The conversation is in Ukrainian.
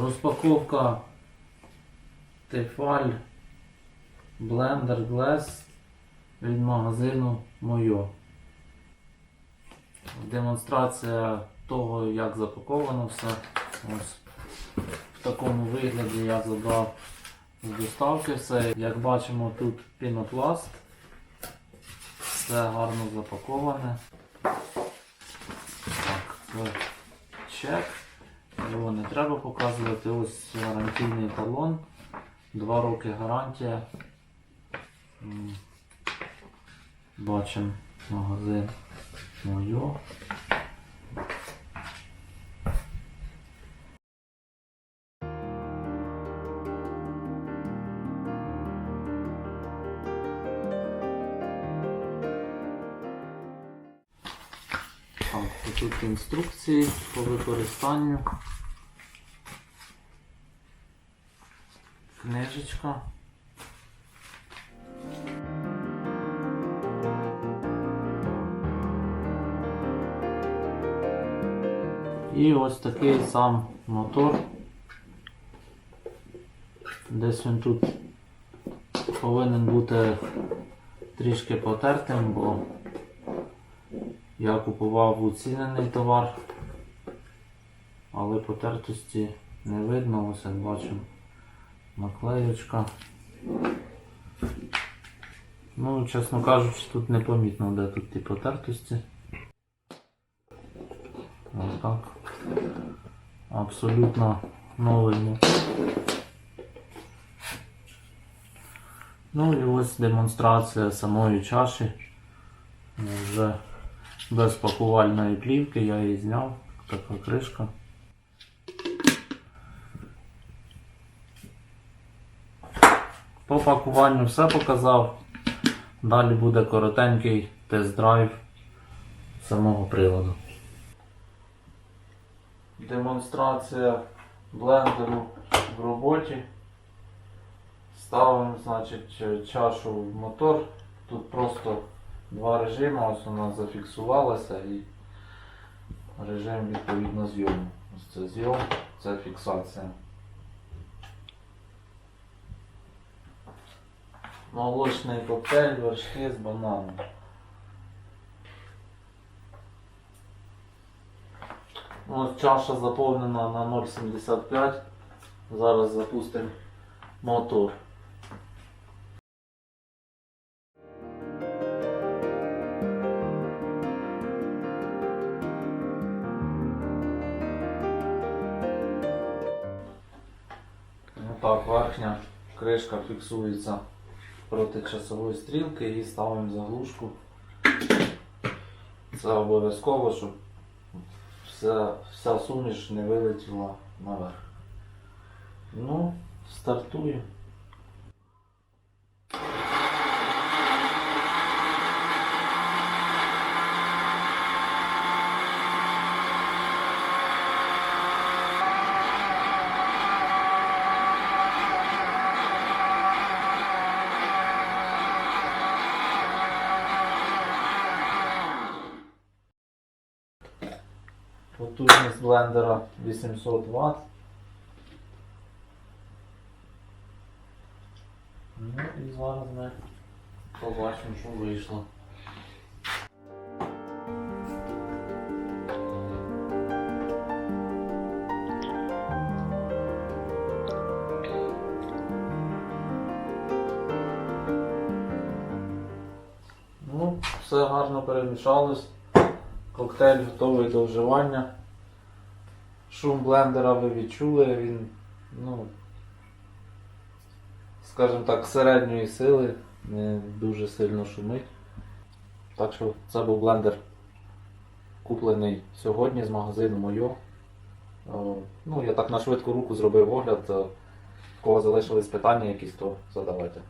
Розпаковка Tefal Blender Glass від магазину Мойо. Демонстрація того, як запаковано все. Ось в такому вигляді я забрав з доставки все. Як бачимо, тут пінопласт. Все гарно запаковане. Так, це чек. Його не треба показувати. Ось гарантійний талон. Два роки гарантія. Бачимо магазин Мойо. Тут інструкції по використанню. Книжечка. І ось такий сам мотор. Десь він тут повинен бути трішки потертим, бо я купував уцінений товар, але потертості не видно, ось як бачимо наклеючка. Ну, чесно кажучи, тут не помітно, де тут ті потертості. Ось так. Абсолютно новий. Ну і ось демонстрація самої чаші. Вже без пакувальної плівки, я її зняв. Така кришка. По пакуванню все показав. Далі буде коротенький тест-драйв самого приладу. Демонстрація блендеру в роботі. Ставимо значить, чашу в мотор. Тут просто два режими, ось вона зафіксувалася і режим відповідно зйому. Ось це зйом, це фіксація. Молочний коктейль, вершки з бананом. Ось чаша заповнена на 0,75. Зараз запустимо мотор. Так, верхня кришка фіксується проти часової стрілки і ставимо заглушку. Це обов'язково, щоб вся, вся суміш не вилетіла наверх. Ну, стартуємо. Потужність блендера 800 Вт. Ну і зараз ми побачимо, що вийшло. Ну, все гарно перемішалось. Коктейль готовий до вживання. Шум блендера ви відчули, він, ну, скажімо так, середньої сили, не дуже сильно шумить. Так що це був блендер куплений сьогодні з магазину Мойо. Ну, я так на швидку руку зробив огляд. е, В кого залишились питання якісь, то задавайте.